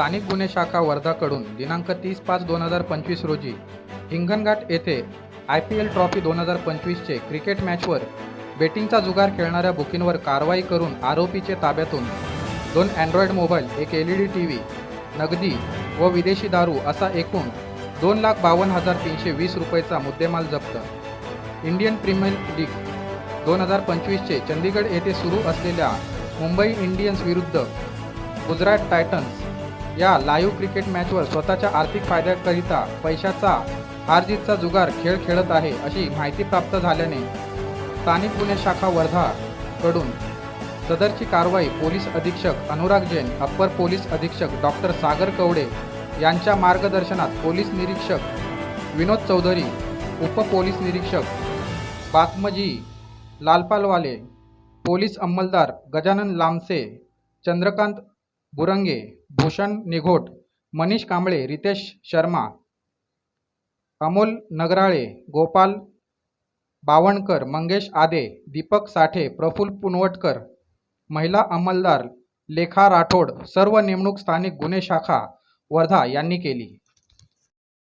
स्थानिक गुन्हे शाखा वर्धाकडून दिनांक तीस पाच दोन हजार पंचवीस रोजी हिंगणघाट येथे आय पी एल ट्रॉफी दोन हजार पंचवीसचे क्रिकेट मॅचवर बेटिंगचा जुगार खेळणाऱ्या बुकींवर कारवाई करून आरोपीचे ताब्यातून दोन अँड्रॉइड मोबाईल एक L E D T V नगदी व विदेशी दारू असा एकूण दोन लाख बावन्न हजार तीनशे वीस रुपयेचा मुद्देमाल जप्त. इंडियन प्रीमियर लीग दोन हजार पंचवीसचे चंदीगड येथे सुरू असलेल्या मुंबई इंडियन्स विरुद्ध गुजरात टायटन्स या लाईव्ह क्रिकेट मॅचवर स्वतःच्या आर्थिक फायद्याकरिता पैशाचा हारजीतचा जुगार खेळ खेळत आहे अशी माहिती प्राप्त झाल्याने स्थानिक गुन्हे शाखा वर्धाकडून सदरची कारवाई पोलीस अधीक्षक अनुराग जैन अप्पर पोलीस अधीक्षक डॉक्टर सागर कवडे यांच्या मार्गदर्शनात पोलीस निरीक्षक विनोद चौधरी उप पोलीस निरीक्षक बातमजी लालपालवाले पोलीस अंमलदार गजानन लामसे चंद्रकांत बुरंगे भूषण निघोट मनीष कांबळे रितेश शर्मा अमोल नगराळे गोपाल बावणकर मंगेश आदे दीपक साठे प्रफुल्ल पुनवटकर महिला अंमलदार लेखा राठोड सर्व नेमणूक स्थानिक गुन्हे शाखा वर्धा यांनी केली.